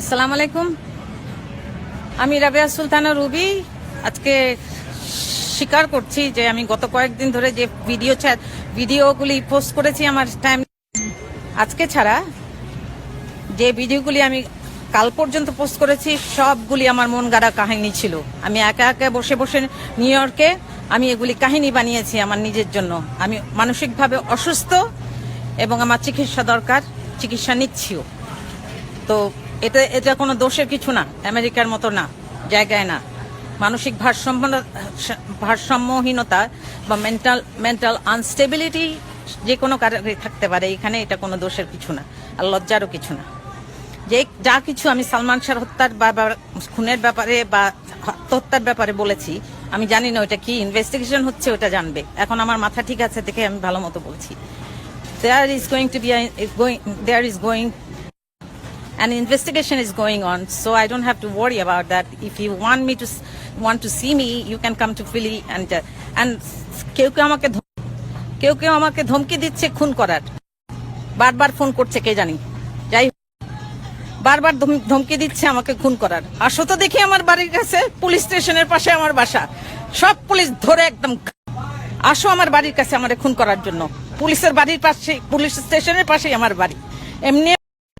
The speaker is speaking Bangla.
আসসালামু আলাইকুম। আমি রাবিয়া সুলতানা রুবি। আজকে স্বীকার করছি যে আমি গত কয়েকদিন ধরে যে ভিডিও ভিডিওগুলি পোস্ট করেছি আমার টাইম আজকে ছাড়া যে ভিডিওগুলি আমি কাল পর্যন্ত পোস্ট করেছি, সবগুলি আমার মন গাড়া কাহিনী ছিল। আমি একা একা বসে বসে নিউ ইয়র্কে আমি এগুলি কাহিনী বানিয়েছি আমার নিজের জন্য। আমি মানসিকভাবে অসুস্থ এবং আমার চিকিৎসা দরকার, চিকিৎসা নিচ্ছিও। তো এটা এটা কোনো দোষের কিছু না। আমেরিকার মতো না, জায়গায় না। মানসিক ভারসাম্য, ভারসাম্যহীনতা বা মেন্টাল মেন্টাল আনস্টেবিলিটি যে কোনো কারণে থাকতে পারে, এখানে এটা কোনো দোষের কিছু না, আর লজ্জারও কিছু না। যে যা কিছু আমি সালমান শাহ হত্যার বা খুনের ব্যাপারে বা আত্মহত্যার ব্যাপারে বলেছি, আমি জানি না ওটা কি ইনভেস্টিগেশন হচ্ছে, ওটা জানবে। এখন আমার মাথা ঠিক আছে দেখে আমি ভালো মতো বলছি। There is going to be going there is going an investigation is going on so i don't have to worry about that. If you want me to want to see me you can come to philly and uh, and কেউ কেউ আমাকে কেউ কেউ আমাকে ধমকি দিচ্ছে খুন করার। বারবার ফোন করছে কে জানি। যাই বারবার ধম- ধমকি দিচ্ছে আমাকে খুন করার। আসো তো দেখি আমার বাড়ির কাছে পুলিশ স্টেশনের পাশে আমার বাসা। সব পুলিশ ধরে একদম আসো আমার বাড়ির কাছে আমারে খুন করার জন্য। পুলিশের বাড়ির পাশে পুলিশ স্টেশনের পাশেই আমার বাড়ি। এমনি